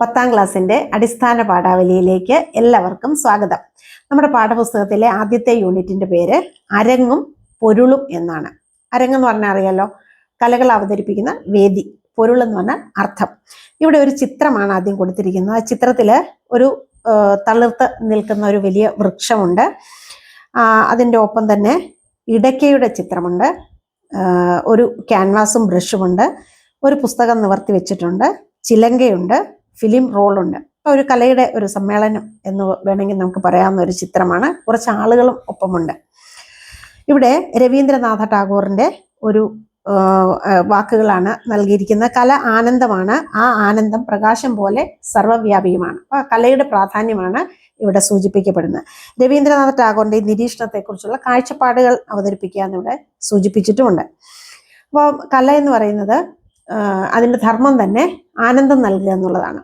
പത്താം ക്ലാസ്സിന്റെ അടിസ്ഥാന പാഠാവലിയിലേക്ക് എല്ലാവർക്കും സ്വാഗതം. നമ്മുടെ പാഠപുസ്തകത്തിലെ ആദ്യത്തെ യൂണിറ്റിന്റെ പേര് അരങ്ങും പൊരുളും എന്നാണ്. അരങ്ങെന്ന് പറഞ്ഞാൽ അറിയാലോ കലകൾ അവതരിപ്പിക്കുന്ന വേദി. പൊരുൾ എന്ന് പറഞ്ഞാൽ അർത്ഥം. ഇവിടെ ഒരു ചിത്രമാണ് ആദ്യം കൊടുത്തിരിക്കുന്നത്. ആ ചിത്രത്തിൽ ഒരു തളിർത്ത് നിൽക്കുന്ന ഒരു വലിയ വൃക്ഷമുണ്ട്. ആ, അതിന്റെ ഒപ്പം തന്നെ ഇടയ്ക്കയുടെ ചിത്രമുണ്ട്. ഒരു ക്യാൻവാസും ബ്രഷുമുണ്ട്. ഒരു പുസ്തകം നിവർത്തി വെച്ചിട്ടുണ്ട്. ചിലങ്കയുണ്ട്. ഫിലിം റോളുണ്ട്. ഒരു കലയുടെ ഒരു സമ്മേളനം എന്ന് വേണമെങ്കിൽ നമുക്ക് പറയാവുന്ന ഒരു ചിത്രമാണ്. കുറച്ച് ആളുകളും ഒപ്പമുണ്ട്. ഇവിടെ രവീന്ദ്രനാഥ ടാഗോറിന്റെ ഒരു വാക്കുകളാണ് നൽകിയിരിക്കുന്നത്. കല ആനന്ദമാണ്. ആ ആനന്ദം പ്രകാശം പോലെ സർവവ്യാപിയുമാണ് അപ്പോൾ കലയുടെ പ്രാധാന്യമാണ് ഇവിടെ സൂചിപ്പിക്കപ്പെടുന്നത്. രവീന്ദ്രനാഥ ടാഗോറിന്റെ ഈ നിരീക്ഷണത്തെക്കുറിച്ചുള്ള കാഴ്ചപ്പാടുകൾ അവതരിപ്പിക്കുക എന്നിവിടെ സൂചിപ്പിച്ചിട്ടുമുണ്ട്. അപ്പോൾ കല എന്ന് പറയുന്നത് ആ, അതിന്റെ ധർമ്മം തന്നെ ആനന്ദം നൽകുക എന്നുള്ളതാണ്.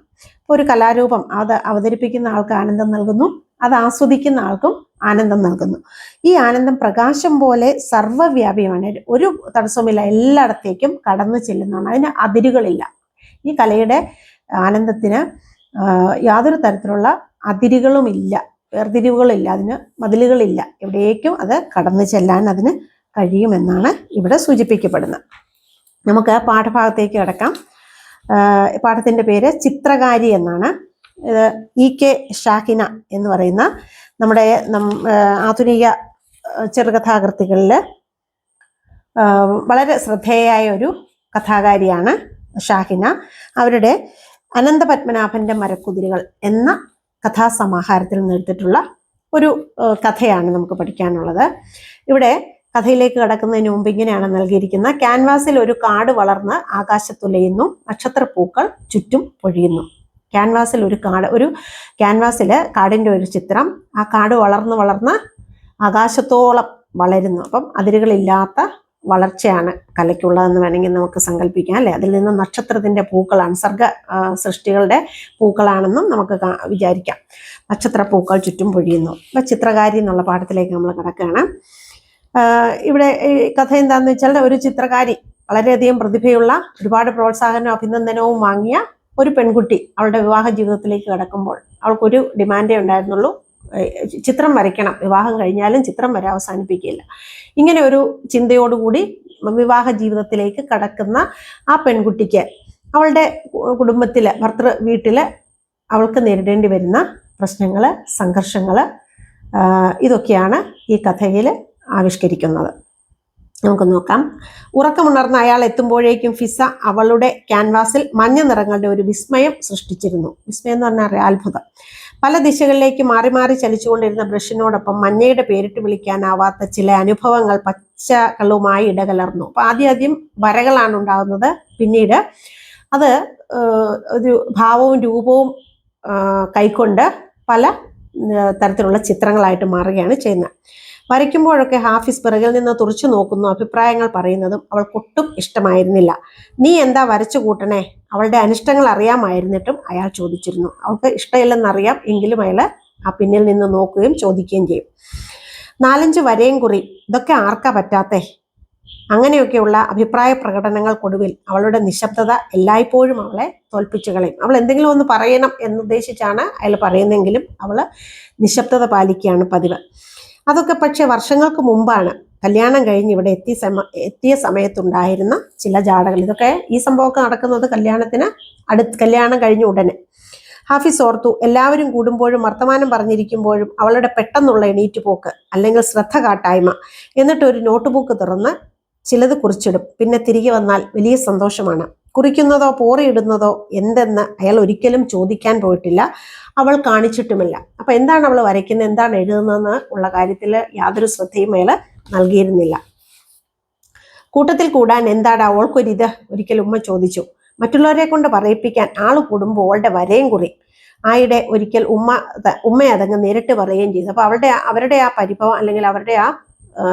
ഒരു കലാരൂപം അത് അവതരിപ്പിക്കുന്ന ആൾക്ക് ആനന്ദം നൽകുന്നു അത് ആസ്വദിക്കുന്ന ആൾക്കും ആനന്ദം നൽകുന്നു. ഈ ആനന്ദം പ്രകാശം പോലെ സർവവ്യാപിയാണ് ഒരു തടസ്സവുമില്ല എല്ലായിടത്തേക്കും കടന്നു ചെല്ലുന്നതാണ്. അതിന് അതിരുകളില്ല. ഈ കലയുടെ ആനന്ദത്തിന് യാതൊരു തരത്തിലുള്ള അതിരുകളുമില്ല വേർതിരിവുകളില്ല അതിന് മതിലുകളില്ല. എവിടേക്കും അത് കടന്നു ചെല്ലാൻ അതിന് കഴിയുമെന്നാണ് ഇവിടെ സൂചിപ്പിക്കപ്പെടുന്നത്. നമുക്ക് പാഠഭാഗത്തേക്ക് കിടക്കാം പാഠത്തിന്റെ പേര് ചിത്രകാരി എന്നാണ്. ഇത് ഇ കെ ഷാഹിന എന്ന് പറയുന്ന നമ്മുടെ ആധുനിക ചെറുകഥാകൃത്തികളിൽ വളരെ ശ്രദ്ധേയായ ഒരു കഥാകാരിയാണ് ഷാഹിന. അവരുടെ അനന്തപത്മനാഭന്റെ മരക്കുതിരുകൾ എന്ന കഥാസമാഹാരത്തിൽ നിന്ന് എടുത്തിട്ടുള്ള ഒരു കഥയാണ് നമുക്ക് പഠിക്കാനുള്ളത്. ഇവിടെ കഥയിലേക്ക് കടക്കുന്നതിന് മുമ്പ് ഇങ്ങനെയാണ് നൽകിയിരിക്കുന്നത്. ക്യാൻവാസിൽ ഒരു കാട് വളർന്ന് ആകാശത്തുലയുന്നു. നക്ഷത്രപ്പൂക്കൾ ചുറ്റും പൊഴിയുന്നു. ക്യാൻവാസിൽ ഒരു കാട് ഒരു ക്യാൻവാസിൽ കാടിന്റെ ഒരു ചിത്രം. ആ കാട് വളർന്ന് വളർന്ന് ആകാശത്തോളം വളരുന്നു. അപ്പം അതിരുകളില്ലാത്ത വളർച്ചയാണ് കലയ്ക്കുള്ളതെന്ന് വേണമെങ്കിൽ നമുക്ക് സങ്കല്പിക്കാം അല്ലേ? അതിൽ നിന്ന് നക്ഷത്രത്തിന്റെ പൂക്കളാണ് സർഗ സൃഷ്ടികളുടെ പൂക്കളാണെന്നും നമുക്ക് വിചാരിക്കാം. നക്ഷത്ര പൂക്കൾ ചുറ്റും പൊഴിയുന്നു. അപ്പം ചിത്രകാരി എന്നുള്ള പാഠത്തിലേക്ക് നമ്മൾ കിടക്കുകയാണ്. ഇവിടെ കഥ എന്താന്ന് വെച്ചാൽ ഒരു ചിത്രകാരി വളരെയധികം പ്രതിഭയുള്ള ഒരുപാട് പ്രോത്സാഹനവും അഭിനന്ദനവും വാങ്ങിയ ഒരു പെൺകുട്ടി അവളുടെ വിവാഹ ജീവിതത്തിലേക്ക് കടക്കുമ്പോൾ അവൾക്കൊരു ഡിമാൻഡേ ഉണ്ടായിരുന്നുള്ളൂ. ചിത്രം വരയ്ക്കണം. വിവാഹം കഴിഞ്ഞാലും ചിത്രം വരെ അവസാനിപ്പിക്കില്ല. ഇങ്ങനെ ഒരു ചിന്തയോടുകൂടി വിവാഹ ജീവിതത്തിലേക്ക് കടക്കുന്ന ആ പെൺകുട്ടിക്ക് അവളുടെ കുടുംബത്തിലെ ഭർത്തൃ വീട്ടിൽ അവൾക്ക് നേരിടേണ്ടി വരുന്ന പ്രശ്നങ്ങൾ സംഘർഷങ്ങൾ ഇതൊക്കെയാണ് ഈ കഥയിൽ ആവിഷ്കരിക്കുന്നത്. നമുക്ക് നോക്കാം. ഉറക്കമുണർന്ന അയാൾ എത്തുമ്പോഴേക്കും ഫിസ അവളുടെ ക്യാൻവാസിൽ മഞ്ഞ നിറങ്ങളുടെ ഒരു വിസ്മയം സൃഷ്ടിച്ചിരുന്നു. വിസ്മയം എന്ന് പറഞ്ഞാൽ അത്ഭുതം. പല ദിശകളിലേക്ക് മാറി മാറി ചലിച്ചുകൊണ്ടിരുന്ന ബ്രഷിനോടൊപ്പം മഞ്ഞയുടെ പേരിട്ട് വിളിക്കാനാവാത്ത ചില അനുഭവങ്ങൾ പച്ചകളുമായി ഇടകലർന്നു. അപ്പൊ ആദ്യം ആദ്യം വരകളാണ് ഉണ്ടാകുന്നത്. പിന്നീട് അത് ഒരു ഭാവവും രൂപവും കൈക്കൊണ്ട് പല തരത്തിലുള്ള ചിത്രങ്ങളായിട്ട് മാറുകയാണ് ചെയ്യുന്നത്. വരയ്ക്കുമ്പോഴൊക്കെ ഹാഫിസ് പിറകിൽ നിന്ന് തുറച്ചു നോക്കുന്നു. അഭിപ്രായങ്ങൾ പറയുന്നതും അവൾക്കൊട്ടും ഇഷ്ടമായിരുന്നില്ല. നീ എന്താ വരച്ചു കൂട്ടണേ? അവളുടെ അനിഷ്ടങ്ങൾ അറിയാമായിരുന്നിട്ടും അയാൾ ചോദിച്ചിരുന്നു. അവൾക്ക് ഇഷ്ടമില്ലെന്നറിയാം എങ്കിലും അയാൾ ആ പിന്നിൽ നിന്ന് നോക്കുകയും ചോദിക്കുകയും ചെയ്യും. നാലഞ്ച് വരയും കുറി. ഇതൊക്കെ ആർക്കാ പറ്റാത്തേ? അങ്ങനെയൊക്കെയുള്ള അഭിപ്രായ പ്രകടനങ്ങൾക്കൊടുവിൽ അവളുടെ നിശബ്ദത എല്ലായ്പ്പോഴും അവളെ തോൽപ്പിച്ചു കളയും. അവൾ എന്തെങ്കിലും ഒന്ന് പറയണം എന്നുദ്ദേശിച്ചാണ് അയാൾ പറയുന്നെങ്കിലും അവൾ നിശബ്ദത പാലിക്കുകയാണ് പതിവ്. അതൊക്കെ പക്ഷെ വർഷങ്ങൾക്ക് മുമ്പാണ്. കല്യാണം കഴിഞ്ഞ് ഇവിടെ എത്തിയ സമ എത്തിയ സമയത്തുണ്ടായിരുന്ന ചില ജാടകൾ. ഇതൊക്കെ ഈ സംഭവമൊക്കെ നടക്കുന്നത് കല്യാണത്തിന് അടുത്ത് കല്യാണം കഴിഞ്ഞ ഉടനെ. ഹാഫിസ് ഓർത്തു എല്ലാവരും കൂടുമ്പോഴും വർത്തമാനം പറഞ്ഞിരിക്കുമ്പോഴും അവളുടെ പെട്ടെന്നുള്ള എണീറ്റ് പോക്ക് അല്ലെങ്കിൽ ശ്രദ്ധ കാട്ടായ്മ എന്നിട്ട് ഒരു നോട്ട് ബുക്ക് തുറന്ന് ചിലത് കുറിച്ചിടും. പിന്നെ തിരികെ വന്നാൽ വലിയ സന്തോഷമാണ്. കുറിക്കുന്നതോ പോറിയിടുന്നതോ എന്തെന്ന് അയാൾ ഒരിക്കലും ചോദിക്കാൻ പോയിട്ടില്ല. അവൾ കാണിച്ചിട്ടുമില്ല. അപ്പൊ എന്താണ് അവൾ വരയ്ക്കുന്നത്? എന്താണ് എഴുതുന്നതെന്ന് ഉള്ള കാര്യത്തിൽ യാതൊരു ശ്രദ്ധയും അയാൾ നൽകിയിരുന്നില്ല. കൂട്ടത്തിൽ കൂടാൻ എന്താണ് അവൾക്കൊരിത്? ഒരിക്കലും ഉമ്മ ചോദിച്ചു. മറ്റുള്ളവരെ കൊണ്ട് പറയിപ്പിക്കാൻ ആൾ കൂടുമ്പോൾ അവളുടെ വരയും കുറി. ആയിടെ ഒരിക്കൽ ഉമ്മ ഉമ്മയതങ്ങ് നേരിട്ട് പറയുകയും ചെയ്തു. അപ്പൊ അവളുടെ അവരുടെ ആ പരിഭവം അല്ലെങ്കിൽ അവരുടെ ആ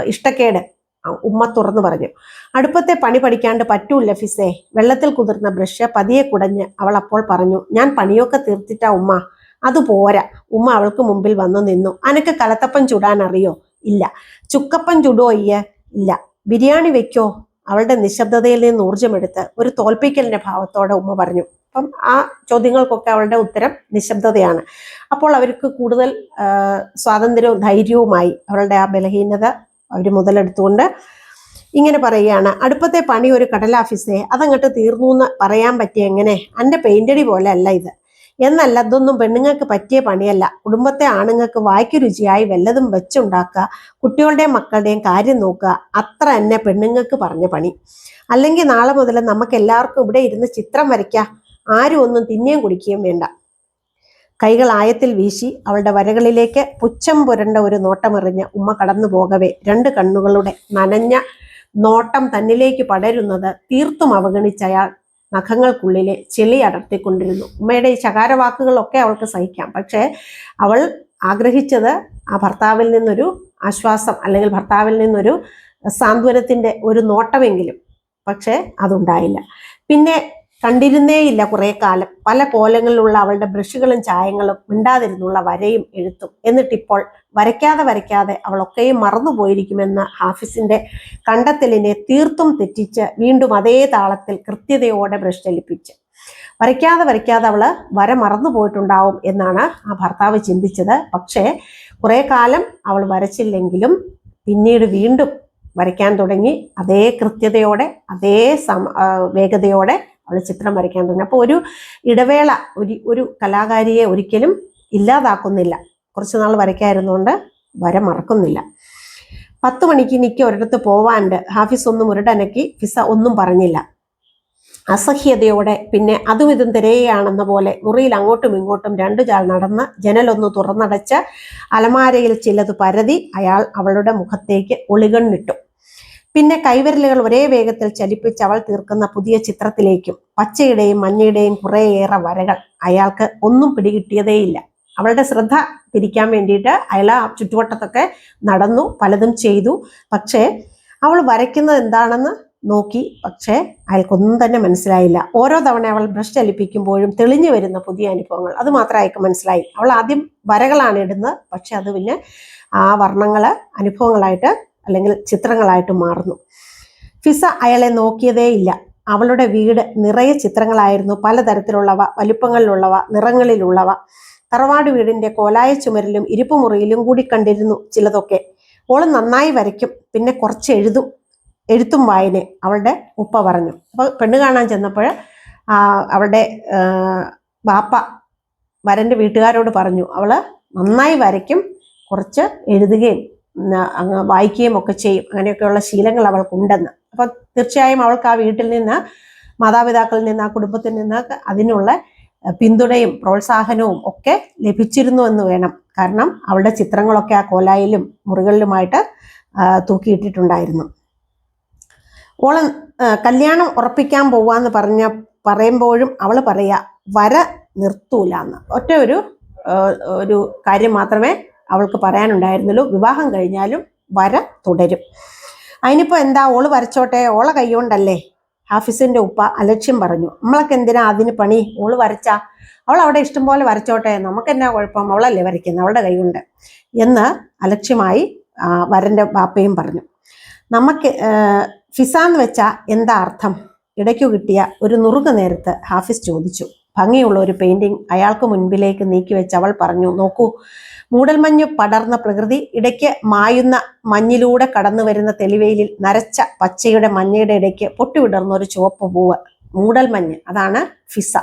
ഇഷ്ടക്കേട് ഉമ്മ തുറന്നു പറഞ്ഞു. അടുപ്പത്തെ പണി പഠിക്കാണ്ട് പറ്റൂല്ല ഫിസേ. വെള്ളത്തിൽ കുതിർന്ന ബ്രഷ് പതിയെ കുടഞ്ഞ് അവൾ അപ്പോൾ പറഞ്ഞു ഞാൻ പണിയൊക്കെ തീർത്തിട്ടാ ഉമ്മ. അത് പോരാ. ഉമ്മ അവൾക്ക് മുമ്പിൽ വന്നു നിന്നു. അനക്ക് കലത്തപ്പം ചുടാൻ അറിയോ ഇല്ല. ചുക്കപ്പം ചുടോ അയ്യ? ഇല്ല. ബിരിയാണി വെക്കോ? അവളുടെ നിശബ്ദതയിൽ നിന്ന് ഊർജമെടുത്ത് ഒരു തോൽപ്പിക്കലിന്റെ ഭാവത്തോടെ ഉമ്മ പറഞ്ഞു. അപ്പം ആ ചോദ്യങ്ങൾക്കൊക്കെ അവളുടെ ഉത്തരം നിശബ്ദതയാണ്. അപ്പോൾ അവർക്ക് കൂടുതൽ സ്വാതന്ത്ര്യവും ധൈര്യവുമായി അവളുടെ ആ ബലഹീനത അവർ മുതലെടുത്തുകൊണ്ട് ഇങ്ങനെ പറയുകയാണ് അടുപ്പത്തെ പണി ഒരു കടലാഫീസെ അതങ്ങോട്ട് തീർന്നു എന്ന് പറയാൻ പറ്റിയ എങ്ങനെ? എന്റെ പെയിന്റടി പോലെ അല്ല ഇത്. എന്നല്ല അതൊന്നും പെണ്ണുങ്ങൾക്ക് പറ്റിയ പണിയല്ല. കുടുംബത്തെ ആണുങ്ങൾക്ക് വായ്ക്ക് രുചിയായി വല്ലതും വെച്ചുണ്ടാക്കുക കുട്ടികളുടെയും മക്കളുടെയും കാര്യം നോക്കുക അത്ര തന്നെ പെണ്ണുങ്ങൾക്ക് പറഞ്ഞ പണി. അല്ലെങ്കിൽ നാളെ മുതൽ നമുക്ക് എല്ലാവർക്കും ഇവിടെ ഇരുന്ന് ചിത്രം വരയ്ക്കുക ആരും ഒന്നും തിന്നുകയും കുടിക്കുകയും വേണ്ട. കൈകൾ ആയത്തിൽ വീശി അവളുടെ വരകളിലേക്ക് പുച്ഛം പുരണ്ട ഒരു നോട്ടമെറിഞ്ഞ് ഉമ്മ കടന്നു പോകവേ. രണ്ട് കണ്ണുകളുടെ നനഞ്ഞ നോട്ടം തന്നിലേക്ക് പടരുന്നത് തീർത്തും അവഗണിച്ച അയാൾ നഖങ്ങൾക്കുള്ളിലെ ചെളി അടർത്തിക്കൊണ്ടിരുന്നു. ഉമ്മയുടെ ഈ ശകാരവാക്കുകളൊക്കെ അവൾക്ക് സഹിക്കാം. പക്ഷേ അവൾ ആഗ്രഹിച്ചത് ആ ഭർത്താവിൽ നിന്നൊരു ആശ്വാസം അല്ലെങ്കിൽ ഭർത്താവിൽ നിന്നൊരു സാന്ത്വനത്തിന്റെ ഒരു നോട്ടമെങ്കിലും. പക്ഷേ അതുണ്ടായില്ല. പിന്നെ കണ്ടിരുന്നേയില്ല കുറെ കാലം. പല കോലങ്ങളിലുള്ള അവളുടെ ബ്രഷുകളും ചായങ്ങളും മിണ്ടാതിരുന്നുള്ള വരയും എഴുത്തും. എന്നിട്ടിപ്പോൾ വരയ്ക്കാതെ വരയ്ക്കാതെ അവളൊക്കെയും മറന്നുപോയിരിക്കുമെന്ന് ഹാഫിസിന്റെ കണ്ടെത്തലിനെ തീർത്തും തെറ്റിച്ച് വീണ്ടും അതേ താളത്തിൽ കൃത്യതയോടെ ബ്രഷ് ചലിപ്പിച്ച്. വരയ്ക്കാതെ വരയ്ക്കാതെ അവൾ വര മറന്നു പോയിട്ടുണ്ടാവും എന്നാണ് ആ ഭർത്താവ് ചിന്തിച്ചത്. പക്ഷേ കുറെ കാലം അവൾ വരച്ചില്ലെങ്കിലും പിന്നീട് വീണ്ടും വരയ്ക്കാൻ തുടങ്ങി. അതേ കൃത്യതയോടെ അതേ സമ വേഗതയോടെ അവൾ ചിത്രം വരയ്ക്കാൻ തുടങ്ങി. അപ്പോൾ ഒരു ഇടവേള ഒരു ഒരു കലാകാരിയെ ഒരിക്കലും ഇല്ലാതാക്കുന്നില്ല. കുറച്ച് നാൾ വരയ്ക്കായിരുന്നുകൊണ്ട് വര മറക്കുന്നില്ല. പത്ത് മണിക്ക് എനിക്ക് ഒരിടത്ത് പോവാണ്ട് ഹാഫിസ് ഒന്നും ഒരിടനക്കി ഫിസ ഒന്നും പറഞ്ഞില്ല. അസഹ്യതയോടെ പിന്നെ അതും ഇതും തിരയുകയാണെന്ന പോലെ മുറിയിൽ അങ്ങോട്ടും ഇങ്ങോട്ടും രണ്ടു ചാൾ നടന്ന് ജനലൊന്ന് തുറന്നടച്ച് അലമാരയിൽ ചിലത് പരതി അയാൾ അവളുടെ മുഖത്തേക്ക് ഒളികണ്ണിട്ടു. പിന്നെ കൈവിരലുകൾ ഒരേ വേഗത്തിൽ ചലിപ്പിച്ച് അവൾ തീർക്കുന്ന പുതിയ ചിത്രത്തിലേക്കും പച്ചയുടെയും മഞ്ഞയുടെയും കുറേയേറെ വരകൾ അയാൾക്ക് ഒന്നും പിടികിട്ടിയതേയില്ല. അവളുടെ ശ്രദ്ധ തിരിക്കാൻ വേണ്ടിയിട്ട് അയാൾ ആ ചുറ്റുവട്ടത്തൊക്കെ നടന്നു പലതും ചെയ്തു. പക്ഷേ അവൾ വരയ്ക്കുന്നത് എന്താണെന്ന് നോക്കി പക്ഷേ അയാൾക്കൊന്നും തന്നെ മനസ്സിലായില്ല. ഓരോ തവണ അവൾ ബ്രഷ് ചലിപ്പിക്കുമ്പോഴും തെളിഞ്ഞു വരുന്ന പുതിയ അനുഭവങ്ങൾ. അത് മാത്രം അയാൾക്ക് മനസ്സിലായി. അവൾ ആദ്യം വരകളാണ് ഇടുന്നത് പക്ഷെ അത് പിന്നെ ആ വർണങ്ങൾ അനുഭവങ്ങളായിട്ട് അല്ലെങ്കിൽ ചിത്രങ്ങളായിട്ട് മാറുന്നു. ഫിസ അയാളെ നോക്കിയതേയില്ല അവളുടെ വീട് നിറയെ ചിത്രങ്ങളായിരുന്നു. പലതരത്തിലുള്ളവ വലിപ്പങ്ങളിലുള്ളവ നിറങ്ങളിലുള്ളവ. തറവാട് വീടിന്റെ കോലായ ചുമരിലും ഇരിപ്പുമുറിയിലും കൂടി കണ്ടിരുന്നു ചിലതൊക്കെ. ഓൾ നന്നായി വരയ്ക്കും. പിന്നെ കുറച്ച് എഴുതും. എഴുത്തും വായന അവളുടെ ഉപ്പ പറഞ്ഞു. അപ്പോൾ പെണ്ണ് കാണാൻ ചെന്നപ്പോൾ അവളുടെ ബാപ്പ വരന്റെ വീട്ടുകാരോട് പറഞ്ഞു അവൾ നന്നായി വരയ്ക്കും. കുറച്ച് എഴുതുകയും അങ്ങ് വായിക്കുകയും ഒക്കെ ചെയ്യും. അങ്ങനെയൊക്കെയുള്ള ശീലങ്ങൾ അവൾക്കുണ്ടെന്ന്. അപ്പൊ തീർച്ചയായും അവൾക്ക് ആ വീട്ടിൽ നിന്ന് മാതാപിതാക്കളിൽ നിന്ന് ആ കുടുംബത്തിൽ നിന്ന് അതിനുള്ള പിന്തുണയും പ്രോത്സാഹനവും ഒക്കെ ലഭിച്ചിരുന്നു എന്ന് വേണം. കാരണം അവളുടെ ചിത്രങ്ങളൊക്കെ ആ കോലായിലും മുറികളിലുമായിട്ട് തൂക്കിയിട്ടിട്ടുണ്ടായിരുന്നു. ഓൾ കല്യാണം ഉറപ്പിക്കാൻ പോവാന്ന് പറഞ്ഞ പറയുമ്പോഴും അവൾ പറയാ വര നിർത്തൂല എന്ന്. ഒറ്റ ഒരു ഒരു കാര്യം മാത്രമേ അവൾക്ക് പറയാനുണ്ടായിരുന്നല്ലോ വിവാഹം കഴിഞ്ഞാലും വര തുടരും. അതിനിപ്പോൾ എന്താ ഓൾ വരച്ചോട്ടെ ഓളെ കൈകൊണ്ടല്ലേ ഹാഫിസിന്റെ ഉപ്പ അലക്ഷ്യം പറഞ്ഞു നമ്മളൊക്കെ എന്തിനാ അതിന് പണി? ഓൾ വരച്ചാ? അവൾ അവിടെ ഇഷ്ടം പോലെ വരച്ചോട്ടെ നമുക്ക് എന്നാ കുഴപ്പം? അവളല്ലേ വരയ്ക്കുന്നത് അവളുടെ കൈകൊണ്ട് എന്ന് അലക്ഷ്യമായി വരന്റെ ബാപ്പയും പറഞ്ഞു. നമുക്ക് ഫിസ എന്ന് വെച്ചാൽ എന്താ അർത്ഥം? ഇടയ്ക്കു കിട്ടിയ ഒരു നുറുങ്ങ് നേരത്ത് ഹാഫിസ് ചോദിച്ചു. ഭംഗിയുള്ള ഒരു പെയിന്റിംഗ് അയാൾക്ക് മുൻപിലേക്ക് നീക്കി വെച്ച് അവൾ പറഞ്ഞു നോക്കൂ മൂടൽമഞ്ഞ് പടർന്ന പ്രകൃതി ഇടയ്ക്ക് മായുന്ന മഞ്ഞിലൂടെ കടന്നു വരുന്ന തെളിവേലിൽ നരച്ച പച്ചയുടെ മഞ്ഞയുടെ ഇടയ്ക്ക് പൊട്ടിവിടർന്ന ഒരു ചുവപ്പ് പൂവ് മൂടൽമഞ്ഞ് അതാണ് ഫിസ.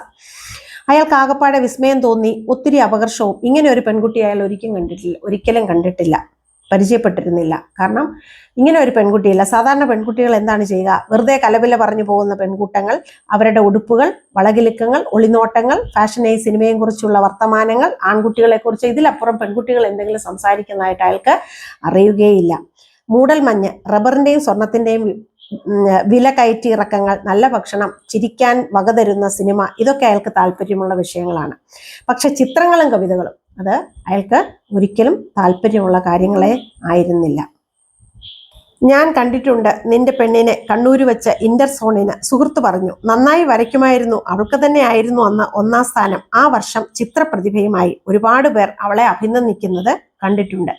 അയാൾക്ക് ആകപ്പാടെ വിസ്മയം തോന്നി ഒത്തിരി അപകർഷവും. ഇങ്ങനെ ഒരു പെൺകുട്ടി അയാൾ ഒരിക്കലും കണ്ടിട്ടില്ല ഒരിക്കലും കണ്ടിട്ടില്ല. പരിചയപ്പെട്ടിരുന്നില്ല. കാരണം ഇങ്ങനെ ഒരു പെൺകുട്ടിയില്ല. സാധാരണ പെൺകുട്ടികൾ എന്താണ് ചെയ്യുക? വെറുതെ കലവില പറഞ്ഞു പോകുന്ന പെൺകൂട്ടങ്ങൾ അവരുടെ ഉടുപ്പുകൾ വളകിലുക്കങ്ങൾ ഒളിനോട്ടങ്ങൾ ഫാഷനെയും സിനിമയും കുറിച്ചുള്ള വർത്തമാനങ്ങൾ ആൺകുട്ടികളെ കുറിച്ച് ഇതിലപ്പുറം പെൺകുട്ടികൾ എന്തെങ്കിലും സംസാരിക്കുന്നതായിട്ട് അയാൾക്ക് അറിയുകയില്ല. മൂടൽ മഞ്ഞ് റബ്ബറിന്റെയും സ്വർണത്തിന്റെയും വില കയറ്റി ഇറക്കങ്ങൾ നല്ല ഭക്ഷണം ചിരിക്കാൻ വകതരുന്ന സിനിമ ഇതൊക്കെ അയാൾക്ക് താല്പര്യമുള്ള വിഷയങ്ങളാണ്. പക്ഷെ ചിത്രങ്ങളും കവിതകളും അത് അയാൾക്ക് ഒരിക്കലും താല്പര്യമുള്ള കാര്യങ്ങളെ ആയിരുന്നില്ല. ഞാൻ കണ്ടിട്ടുണ്ട് നിന്റെ പെണ്ണിനെ കണ്ണൂര് വെച്ച ഇന്റർ സോണിന് സുഹൃത്ത് പറഞ്ഞു നന്നായി വരയ്ക്കുമായിരുന്നു അവൾക്ക് തന്നെ ആയിരുന്നു അന്ന് ഒന്നാം സ്ഥാനം. ആ വർഷം ചിത്രപ്രതിഭയുമായി ഒരുപാട് പേർ അവളെ അഭിനന്ദിക്കുന്നത് കണ്ടിട്ടുണ്ട്.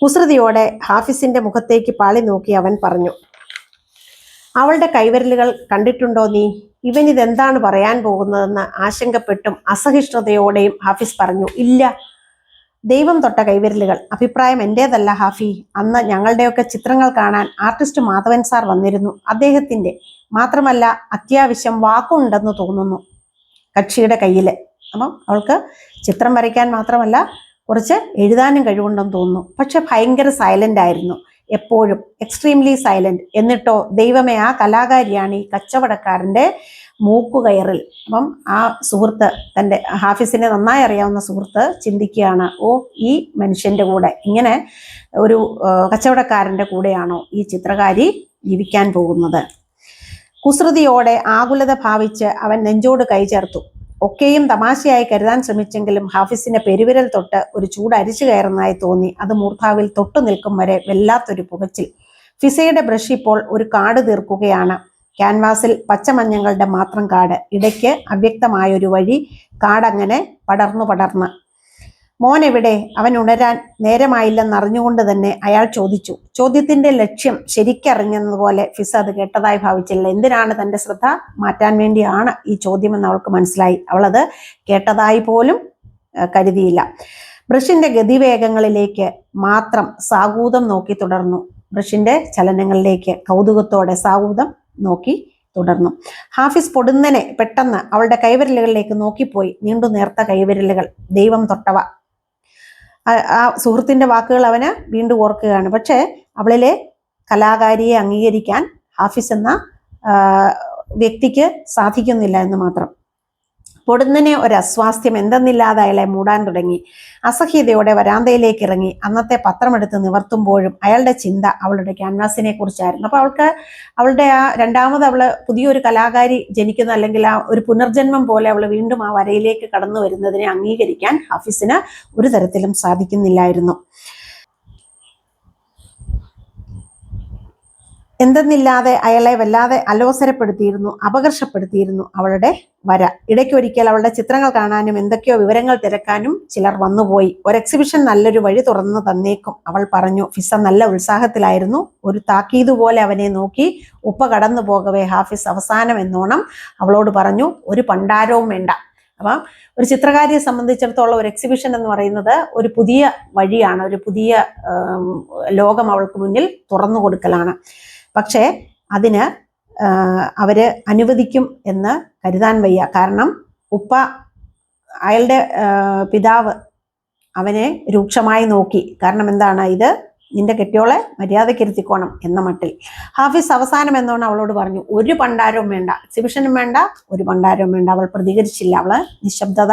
കുസൃതിയോടെ ഹാഫിസിന്റെ മുഖത്തേക്ക് പാളി നോക്കി അവൻ പറഞ്ഞു അവളുടെ കൈവിരലുകൾ കണ്ടിട്ടുണ്ടോ നീ? ഇവൻ ഇതെന്താണ് പറയാൻ പോകുന്നതെന്ന് ആശങ്കപ്പെട്ടും അസഹിഷ്ണുതയോടെയും ഹാഫിസ് പറഞ്ഞു ഇല്ല. ദൈവം തൊട്ട കൈവിരലുകൾ. അഭിപ്രായം എന്റേതല്ല ഹാഫി. അന്ന് ഞങ്ങളുടെയൊക്കെ ചിത്രങ്ങൾ കാണാൻ ആർട്ടിസ്റ്റ് മാധവൻ സാർ വന്നിരുന്നു. അദ്ദേഹത്തിന്റെ മാത്രമല്ല അത്യാവശ്യം വാക്കുണ്ടെന്ന് തോന്നുന്നു കക്ഷിയുടെ കയ്യിൽ അപ്പം അവൾക്ക് ചിത്രം വരയ്ക്കാൻ മാത്രമല്ല കുറച്ച് എഴുതാനും കഴിവുണ്ടെന്ന് തോന്നുന്നു. പക്ഷെ ഭയങ്കര സൈലന്റ് ആയിരുന്നു. എപ്പോഴും എക്സ്ട്രീംലി സൈലന്റ് എന്നിട്ടോ ദൈവമേ ആ കലാകാരിയാണ് ഈ കച്ചവടക്കാരന്റെ മൂക്കുകയറിൽ അപ്പം ആ സുഹൃത്ത് തന്റെ ഹാഫിസിനെ നന്നായി അറിയാവുന്ന സുഹൃത്ത് ചിന്തിക്കുകയാണ് ഓ ഈ മനുഷ്യന്റെ കൂടെ ഇങ്ങനെ ഒരു കച്ചവടക്കാരന്റെ കൂടെയാണോ ഈ ചിത്രകാരി ജീവിക്കാൻ പോകുന്നത്? കുസൃതിയോടെ ആകുലത ഭാവിച്ച് അവൻ നെഞ്ചോട് കൈ ചേർത്തു. ഒക്കെയും തമാശയായി കരുതാൻ ശ്രമിച്ചെങ്കിലും ഹാഫിസിന്റെ പെരുവിരൽ തൊട്ട് ഒരു ചൂട് അരിച്ചു കയറുന്നതായി തോന്നി. അത് മൂർധാവിൽ തൊട്ടു നിൽക്കും വരെ വല്ലാത്തൊരു പുകച്ചിൽ. ഫിസയുടെ ബ്രഷ് ഇപ്പോൾ ഒരു കാട് തീർക്കുകയാണ്. ക്യാൻവാസിൽ പച്ചമഞ്ഞങ്ങളുടെ മാത്രം കാട്. ഇടയ്ക്ക് അവ്യക്തമായൊരു വഴി കാടങ്ങനെ പടർന്നു പടർന്ന്. മോൻ എവിടെ അവൻ ഉണരാൻ നേരമായില്ലെന്നറിഞ്ഞുകൊണ്ട് തന്നെ അയാൾ ചോദിച്ചു. ചോദ്യത്തിന്റെ ലക്ഷ്യം ശരിക്കറിഞ്ഞതുപോലെ ഫിസ അത് കേട്ടതായി ഭാവിച്ചില്ല. എന്തിനാണ് തന്റെ ശ്രദ്ധ മാറ്റാൻ വേണ്ടിയാണ് ഈ ചോദ്യമെന്ന് അവൾക്ക് മനസ്സിലായി. അവളത് കേട്ടതായി പോലും കരുതിയില്ല. ബ്രഷിന്റെ ഗതിവേഗങ്ങളിലേക്ക് മാത്രം സാഗൂതം നോക്കി തുടർന്നു. ബ്രഷിന്റെ ചലനങ്ങളിലേക്ക് കൗതുകത്തോടെ സാഗൂതം നോക്കി തുടർന്നു. ഹാഫിസ് പൊടുന്നനെ പെട്ടെന്ന് അവളുടെ കൈവിരലുകളിലേക്ക് നോക്കിപ്പോയി. നീണ്ടു നേർത്ത കൈവിരലുകൾ. ദൈവം തൊട്ടവ. ആ- സുഹൃത്തിന്റെ വാക്കുകൾ അവന് വീണ്ടും ഓർക്കുകയാണ്. പക്ഷേ അവളിലെ കലാകാരിയെ അംഗീകരിക്കാൻ ഹാഫിസ് എന്ന വ്യക്തിക്ക് സാധിക്കുന്നില്ല എന്ന് മാത്രം. പൊടുന്നനെ ഒരു അസ്വാസ്ഥ്യം എന്തെന്നില്ലാതെ മൂടാൻ തുടങ്ങി. അസഹ്യതയോടെ വരാന്തയിലേക്ക് ഇറങ്ങി. അന്നത്തെ പത്രമെടുത്ത് നിവർത്തുമ്പോഴും അയാളുടെ ചിന്ത അവളുടെ ക്യാൻവാസിനെ കുറിച്ചായിരുന്നു. അപ്പൊ അവൾക്ക് അവളുടെ ആ രണ്ടാമത് അവൾ പുതിയൊരു കലാകാരി ജനിക്കുന്ന അല്ലെങ്കിൽ ആ ഒരു പുനർജന്മം പോലെ അവൾ വീണ്ടും ആ വരയിലേക്ക് കടന്നു വരുന്നതിനെ അംഗീകരിക്കാൻ ഹഫീസിന് ഒരു തരത്തിലും സാധിക്കുന്നില്ലായിരുന്നു. എന്തെന്നില്ലാതെ അയാളെ വല്ലാതെ അലോസരപ്പെടുത്തിയിരുന്നു അപകർഷപ്പെടുത്തിയിരുന്നു അവളുടെ വര. ഇടയ്ക്ക് ഒരിക്കൽ അവളുടെ ചിത്രങ്ങൾ കാണാനും എന്തൊക്കെയോ വിവരങ്ങൾ തിരക്കാനും ചിലർ വന്നുപോയി. ഒരു എക്സിബിഷൻ നല്ലൊരു വഴി തുറന്നു തന്നേക്കും. അവൾ പറഞ്ഞു ഫിസ നല്ല ഉത്സാഹത്തിലായിരുന്നു. ഒരു താക്കീത് പോലെ അവനെ നോക്കി ഉപ്പ കടന്നു പോകവേ ഹാഫിസ് അവസാനം എന്നോണം അവളോട് പറഞ്ഞു ഒരു പണ്ടാരവും വേണ്ട. അപ്പം ഒരു ചിത്രകാരിയെ സംബന്ധിച്ചിടത്തോളം ഒരു എക്സിബിഷൻ എന്ന് പറയുന്നത് ഒരു പുതിയ വഴിയാണ്. ഒരു പുതിയ ലോകം അവൾക്ക് മുന്നിൽ തുറന്നു കൊടുക്കലാണ്. പക്ഷേ അതിന് അവർ അനുവദിക്കും എന്ന് കരുതാൻ വയ്യ. കാരണം ഉപ്പ അയാളുടെ പിതാവ് അവനെ രൂക്ഷമായി നോക്കി. കാരണം എന്താണ്? ഇത് നിന്റെ കെട്ടിയോളെ മര്യാദയ്ക്കിരുത്തിക്കോണം എന്ന മട്ടിൽ. ഹാഫിസ് അവസാനം എന്നോണം അവളോട് പറഞ്ഞു? ഒരു പണ്ടാരവും വേണ്ട. എക്സിബിഷനും വേണ്ട ഒരു പണ്ടാരവും വേണ്ട. അവൾ പ്രതികരിച്ചില്ല. അവൾ നിശബ്ദത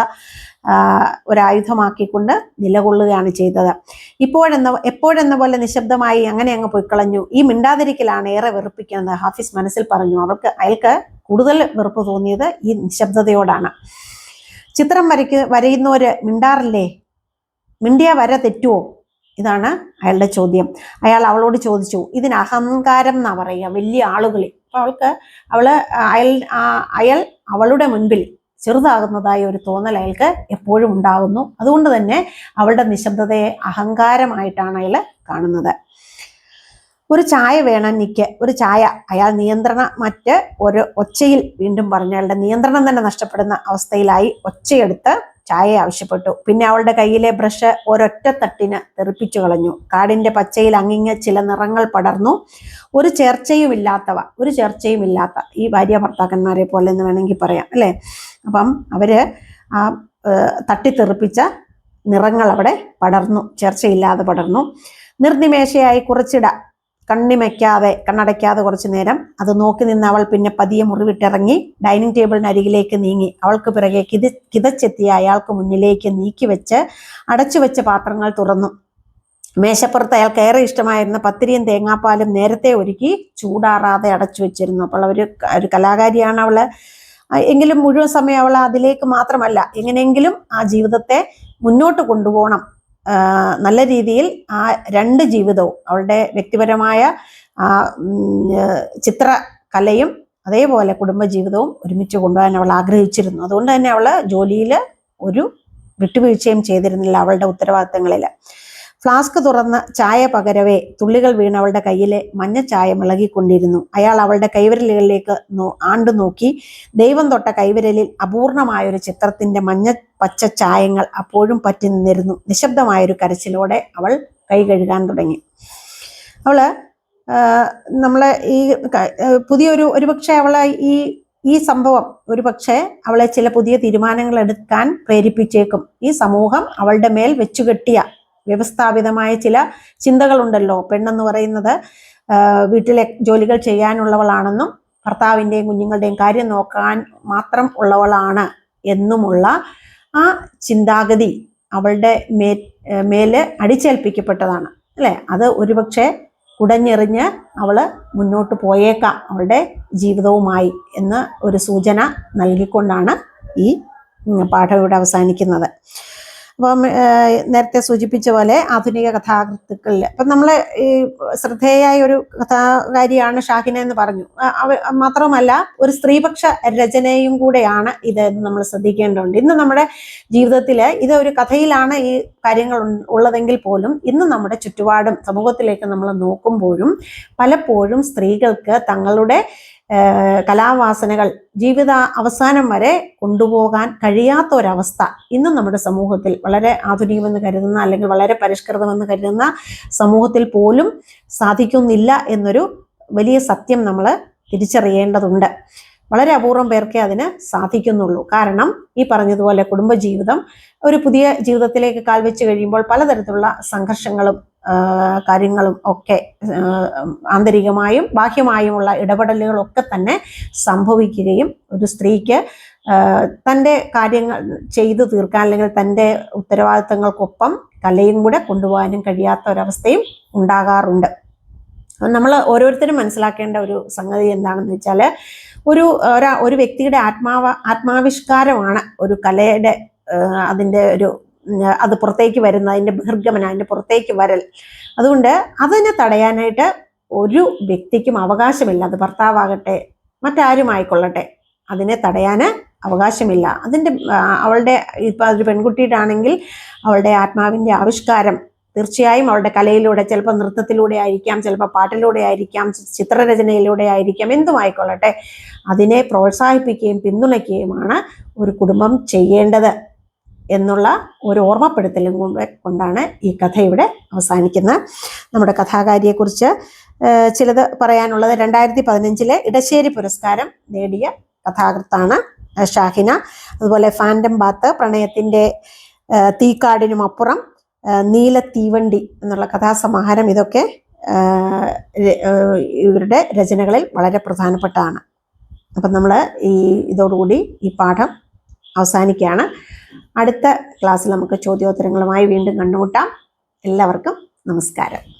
ഒരായുധമാക്കിക്കൊണ്ട് നിലകൊള്ളുകയാണ് ചെയ്തത്. ഇപ്പോഴെന്ന എപ്പോഴെന്ന പോലെ നിശബ്ദമായി അങ്ങനെ അങ്ങ് പൊയ്ക്കളഞ്ഞു. ഈ മിണ്ടാതിരിക്കലാണ് ഏറെ വെറുപ്പിക്കുന്നത്. ഹാഫിസ് മനസ്സിൽ പറഞ്ഞു അവൾക്ക് അയാൾക്ക് കൂടുതൽ വെറുപ്പ് തോന്നിയത് ഈ നിശബ്ദതയോടാണ്. ചിത്രം വരയ്ക്ക് വരയുന്നവര് മിണ്ടാറില്ലേ? മിണ്ടിയ വര തെറ്റുവോ? ഇതാണ് അയാളുടെ ചോദ്യം. അയാൾ അവളോട് ചോദിച്ചു ഇതിന് അഹങ്കാരം എന്നാ പറയുക? വലിയ ആളുകളിൽ അവൾക്ക് അവൾ അയൽ അയൽ അവളുടെ മുൻപിൽ ചെറുതാകുന്നതായ ഒരു തോന്നൽ അയാൾക്ക് എപ്പോഴും ഉണ്ടാകുന്നു അതുകൊണ്ട് തന്നെ അവളുടെ നിശബ്ദതയെ അഹങ്കാരമായിട്ടാണ് അയാൾ കാണുന്നത്. ഒരു ചായ വേണം നിക്ക് ഒരു ചായ. അയാൾ നിയന്ത്രണ മറ്റ് ഒരു ഒച്ചയിൽ വീണ്ടും പറഞ്ഞ അയാളുടെ നിയന്ത്രണം തന്നെ നഷ്ടപ്പെടുന്ന അവസ്ഥയിലായി ഒച്ചയെടുത്ത് ചായ ആവശ്യപ്പെട്ടു. പിന്നെ അവളുടെ കയ്യിലെ ബ്രഷ് ഒരൊറ്റ തട്ടിന് തെറിപ്പിച്ചു കളഞ്ഞു. കാടിന്റെ പച്ചയിൽ അങ്ങിങ്ങ ചില നിറങ്ങൾ പടർന്നു. ഒരു ചേർച്ചയും ഇല്ലാത്തവ ഒരു ചേർച്ചയും ഇല്ലാത്ത ഈ ഭാര്യ ഭർത്താക്കന്മാരെ പോലെ എന്ന് വേണമെങ്കിൽ പറയാം അല്ലേ? അപ്പം അവർ ആ തട്ടി തട്ടിത്തെറിപ്പിച്ച നിറങ്ങൾ അവിടെ പടർന്നു. ചേർച്ചയില്ലാതെ പടർന്നു. നിർനിമേഷയായി കുറച്ചിട കണ്ണിമയ്ക്കാതെ കണ്ണടയ്ക്കാതെ കുറച്ചു നേരം അത് നോക്കി നിന്ന് അവൾ പിന്നെ പതിയെ മുറിവിട്ടിറങ്ങി ഡൈനിങ് ടേബിളിന് അരികിലേക്ക് നീങ്ങി. അവൾക്ക് പിറകെ കിത കിതച്ചെത്തിയ അയാൾക്ക് മുന്നിലേക്ക് നീക്കി വെച്ച് അടച്ചു വെച്ച പാത്രങ്ങൾ തുറന്നു. മേശപ്പുറത്ത് അയാൾക്ക് ഏറെ ഇഷ്ടമായിരുന്ന പത്തിരിയും തേങ്ങാപ്പാലും നേരത്തെ ഒരുക്കി ചൂടാറാതെ അടച്ചു വെച്ചിരുന്നു. അപ്പോൾ ഒരു ഒരു കലാകാരിയാണ് അവൾ എങ്കിലും മുഴുവൻ സമയം അവൾ അതിലേക്ക് മാത്രമല്ല എങ്ങനെയെങ്കിലും ആ ജീവിതത്തെ മുന്നോട്ട് കൊണ്ടുപോകണം. നല്ല രീതിയിൽ ആ രണ്ട് ജീവിതവും അവളുടെ വ്യക്തിപരമായ ചിത്രകലയും അതേപോലെ കുടുംബജീവിതവും ഒരുമിച്ച് കൊണ്ടുപോകാൻ അവൾ ആഗ്രഹിച്ചിരുന്നു. അതുകൊണ്ട് തന്നെ അവൾ ജോലിയിൽ ഒരു വിട്ടുവീഴ്ചയും ചെയ്തിരുന്നില്ല അവളുടെ ഉത്തരവാദിത്തങ്ങളിൽ ഫ്ലാസ്ക് തുറന്ന് ചായ പകരവേ തുള്ളികൾ വീണ് അവളുടെ കയ്യിലെ മഞ്ഞ ചായ മിളകിക്കൊണ്ടിരുന്നു. അയാൾ അവളുടെ കൈവിരലുകളിലേക്ക് ആണ്ടു നോക്കി. ദൈവം തൊട്ട കൈവിരലിൽ അപൂർണമായൊരു ചിത്രത്തിന്റെ മഞ്ഞ പച്ച ചായങ്ങൾ അപ്പോഴും പറ്റി നിന്നിരുന്നു. നിശബ്ദമായൊരു കരച്ചിലോടെ അവൾ കൈ കഴുകാൻ തുടങ്ങി. അവൾ നമ്മളെ ഈ പുതിയൊരു ഒരുപക്ഷെ അവളെ ഈ ഈ സംഭവം ഒരുപക്ഷെ അവളെ ചില പുതിയ തീരുമാനങ്ങൾ എടുക്കാൻ പ്രേരിപ്പിച്ചേക്കും. ഈ സമൂഹം അവളുടെ മേൽ വെച്ചുകെട്ടിയ വ്യവസ്ഥാപിതമായ ചില ചിന്തകളുണ്ടല്ലോ. പെണ്ണെന്ന് പറയുന്നത് വീട്ടിലെ ജോലികൾ ചെയ്യാനുള്ളവളാണെന്നും ഭർത്താവിന്റെയും കുഞ്ഞുങ്ങളുടെയും കാര്യം നോക്കാൻ മാത്രം ഉള്ളവളാണ് എന്നുമുള്ള ആ ചിന്താഗതി അവളുടെ മേ മേൽ അടിച്ചേൽപ്പിക്കപ്പെട്ടതാണ്. അല്ലേ? അത് ഒരുപക്ഷെ കുടഞ്ഞെറിഞ്ഞ് അവൾ മുന്നോട്ട് പോയേക്കാം അവളുടെ ജീവിതവുമായി എന്ന് ഒരു സൂചന നൽകിക്കൊണ്ടാണ് ഈ പാഠം ഇവിടെ അവസാനിക്കുന്നത്. അപ്പം നേരത്തെ സൂചിപ്പിച്ച പോലെ ആധുനിക കഥാകൃത്തുക്കളിൽ അപ്പം നമ്മളെ ഈ ശ്രദ്ധേയായ ഒരു കഥാകാരിയാണ് ഷാഹിന എന്ന് പറഞ്ഞു. മാത്രവുമല്ല ഒരു സ്ത്രീപക്ഷ രചനയും കൂടെയാണ് ഇത് നമ്മൾ ശ്രദ്ധിക്കേണ്ടതുണ്ട്. ഇന്ന് നമ്മുടെ ജീവിതത്തിൽ ഇത് ഒരു കഥയിലാണ് ഈ കാര്യങ്ങൾ ഉള്ളതെങ്കിൽ പോലും ഇന്ന് നമ്മുടെ ചുറ്റുപാടും സമൂഹത്തിലേക്ക് നമ്മൾ നോക്കുമ്പോഴും പലപ്പോഴും സ്ത്രീകൾക്ക് തങ്ങളുടെ കലാവാസനകൾ ജീവിത അവസാനം വരെ കൊണ്ടുപോകാൻ കഴിയാത്ത ഒരവസ്ഥ ഇന്നും നമ്മുടെ സമൂഹത്തിൽ വളരെ ആധുനികമെന്ന് കരുതുന്ന അല്ലെങ്കിൽ വളരെ പരിഷ്കൃതമെന്ന് കരുതുന്ന സമൂഹത്തിൽ പോലും സാധിക്കുന്നില്ല എന്നൊരു വലിയ സത്യം നമ്മൾ തിരിച്ചറിയേണ്ടതുണ്ട്. വളരെ അപൂർവം പേർക്കേ അതിന് സാധിക്കുന്നുള്ളൂ. കാരണം ഈ പറഞ്ഞതുപോലെ കുടുംബജീവിതം ഒരു പുതിയ ജീവിതത്തിലേക്ക് കാൽ വെച്ച് കഴിയുമ്പോൾ പലതരത്തിലുള്ള സംഘർഷങ്ങളും കാര്യങ്ങളും ഒക്കെ ആന്തരികമായും ബാഹ്യമായുമുള്ള ഇടപെടലുകളൊക്കെ തന്നെ സംഭവിക്കുകയും ഒരു സ്ത്രീക്ക് തന്റെ കാര്യങ്ങൾ ചെയ്തു തീർക്കാൻ അല്ലെങ്കിൽ തന്റെ ഉത്തരവാദിത്തങ്ങൾക്കൊപ്പം കലയും കൂടെ കൊണ്ടുപോകാനും കഴിയാത്ത ഒരവസ്ഥയും ഉണ്ടാകാറുണ്ട്. നമ്മൾ ഓരോരുത്തരും മനസ്സിലാക്കേണ്ട ഒരു സംഗതി എന്താണെന്ന് വെച്ചാൽ ഒരു ഒരാ വ്യക്തിയുടെ ആത്മാവ ആത്മാവിഷ്കാരമാണ് ഒരു കലയുടെ അതിന്റെ ഒരു അത് പുറത്തേക്ക് വരുന്ന അതിന്റെ ബഹിർഗമനം അതിന്റെ പുറത്തേക്ക് വരൽ. അതുകൊണ്ട് അതിനെ തടയാനായിട്ട് ഒരു വ്യക്തിക്കും അവകാശമില്ല. അത് ഭർത്താവാകട്ടെ മറ്റാരുമായിക്കൊള്ളട്ടെ അതിനെ തടയാൻ അവകാശമില്ല. അതിന്റെ അവളുടെ ഇപ്പം അതൊരു പെൺകുട്ടിയുടെ ആണെങ്കിൽ അവളുടെ ആത്മാവിന്റെ ആവിഷ്കാരം തീർച്ചയായും അവരുടെ കലയിലൂടെ ചിലപ്പോൾ നൃത്തത്തിലൂടെ ആയിരിക്കാം ചിലപ്പോൾ പാട്ടിലൂടെ ആയിരിക്കാം ചിത്രരചനയിലൂടെ ആയിരിക്കാം എന്തുമായിക്കൊള്ളട്ടെ അതിനെ പ്രോത്സാഹിപ്പിക്കുകയും പിന്തുണയ്ക്കുകയുമാണ് ഒരു കുടുംബം ചെയ്യേണ്ടത് എന്നുള്ള ഒരു ഓർമ്മപ്പെടുത്തലും കൊണ്ട് കൊണ്ടാണ് ഈ കഥ ഇവിടെ അവസാനിക്കുന്നത്. നമ്മുടെ കഥാകാരിയെക്കുറിച്ച് ചിലത് പറയാനുള്ളത് രണ്ടായിരത്തി പതിനഞ്ചിലെ ഇടശ്ശേരി പുരസ്കാരം നേടിയ കഥാകൃത്താണ് ഷാഹിന. അതുപോലെ ഫാൻഡം ബാത്ത് പ്രണയത്തിന്റെ തീക്കാടിനുമപ്പുറം നീല തീവണ്ടി എന്നുള്ള കഥാസമാഹാരം ഇതൊക്കെ ഇവരുടെ രചനകളിൽ വളരെ പ്രധാനപ്പെട്ടതാണ് അപ്പം നമ്മൾ ഈ ഇതോടുകൂടി ഈ പാഠം അവസാനിക്കുകയാണ്. അടുത്ത ക്ലാസ്സിൽ നമുക്ക് ചോദ്യോത്തരങ്ങളുമായി വീണ്ടും കണ്ടുമുട്ടാം. എല്ലാവർക്കും നമസ്കാരം.